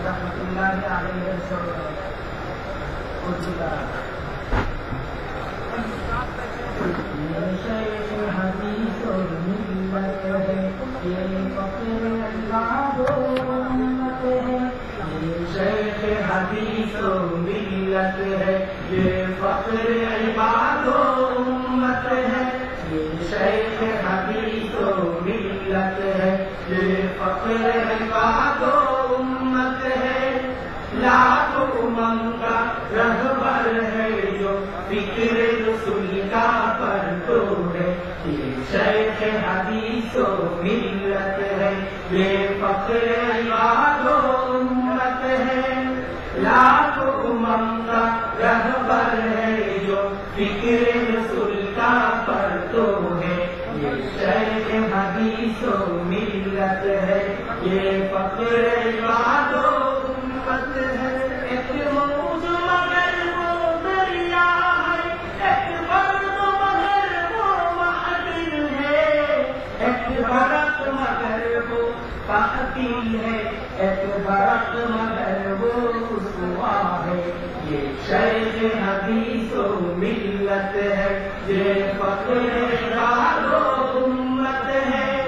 رحمت اللہ علیہ حدیث اور ملت ہے یہ فقر اللہ امت ہے یہ شیخ حدیث و ملت ہے یہ فقر عباد شیخ حدیث و ملت ہے یہ فخر عباد و امت ہے۔ لا مگر وہ پاکل ہے، ایک برق مگر وہ رسوا ہے۔ یہ شیخ حدیث و ملت ہے، یہ فخر عباد و امت ہے۔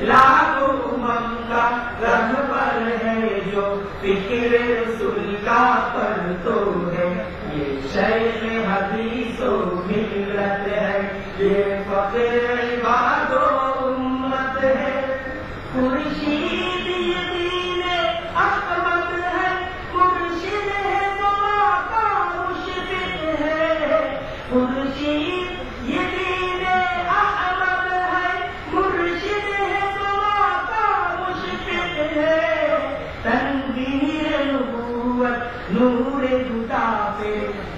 لاکھ امم کا رہبر ہے، جو فکر رسول کا پر تو ہے۔ یہ شیخ حدیث و ملت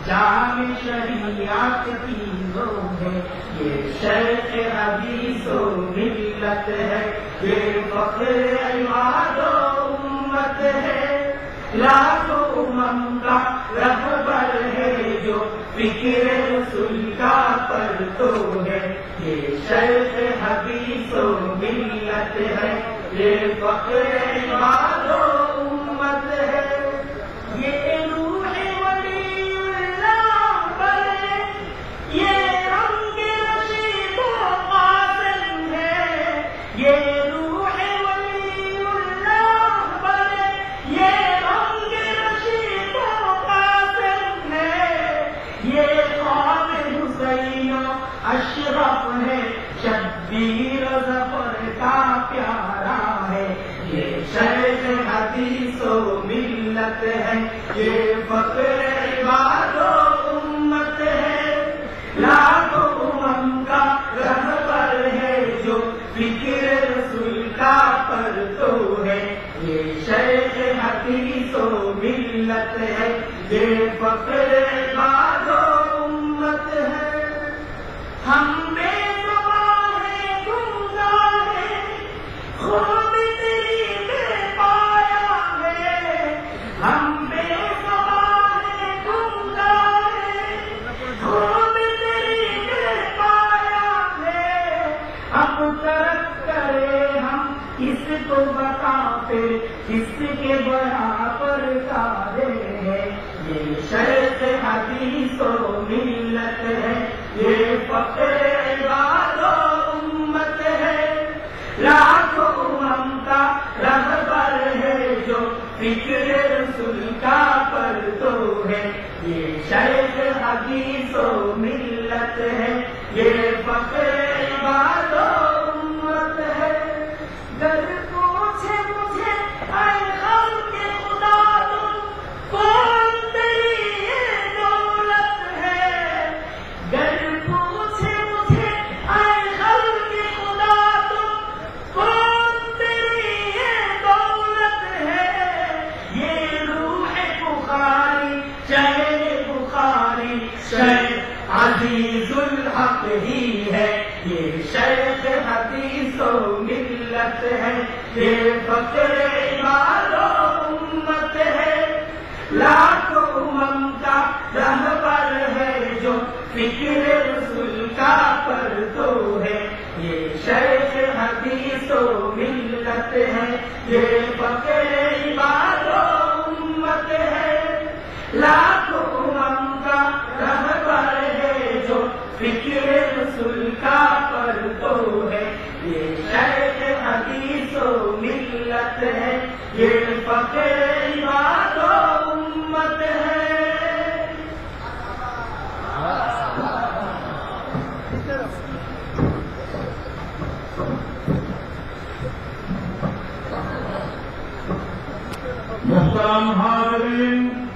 پہ جام شریعت کی لو ہے یہ شیخ حدیث و ملت ہے، یہ فخر عباد و امت ہے۔ لاکھ امم کا رہبر ہے جو فکر رسول کا پر تو ہے۔ یہ شیخ حدیث و ملت ہے، یہ فخر عباد و شبیر ظفر کا پیارا ہے۔ یہ شیخ حدیث و ملت ہے۔ یہ فخر عباد و امت ہے۔ لاکھ امم کا رہبر ہے جو فکر رسول کا پر تو ہے۔ یہ شیخ حدیث و ملت ہے۔ یہ فخر عباد و امت ہے۔ ہم اس کو بتا پھر اس کے برابر کارے ہے یہ شیخ حدیث و ملت ہے۔ یہ فخر عباد و امت ہے۔ لاکھ امم کا رہبر ہے جو فکر رسول کا پر تو ہے۔ یہ شیخ حدیث و ملت ہے۔ یہ فخر عباد و شیخ الحق ہی ہے، یہ شیخ حدیث و ملت ہے، یہ فخر عباد و امت ہے۔ لاکھ امم کا رہبر ہے جو فکر رسول کا پر تو ہے۔ یہ شیخ حدیث و ملت ہے، یہ فقر عباد و امت ہے۔ لاکھوں ملت ہے یہ امت ہے۔ محترم حاضرین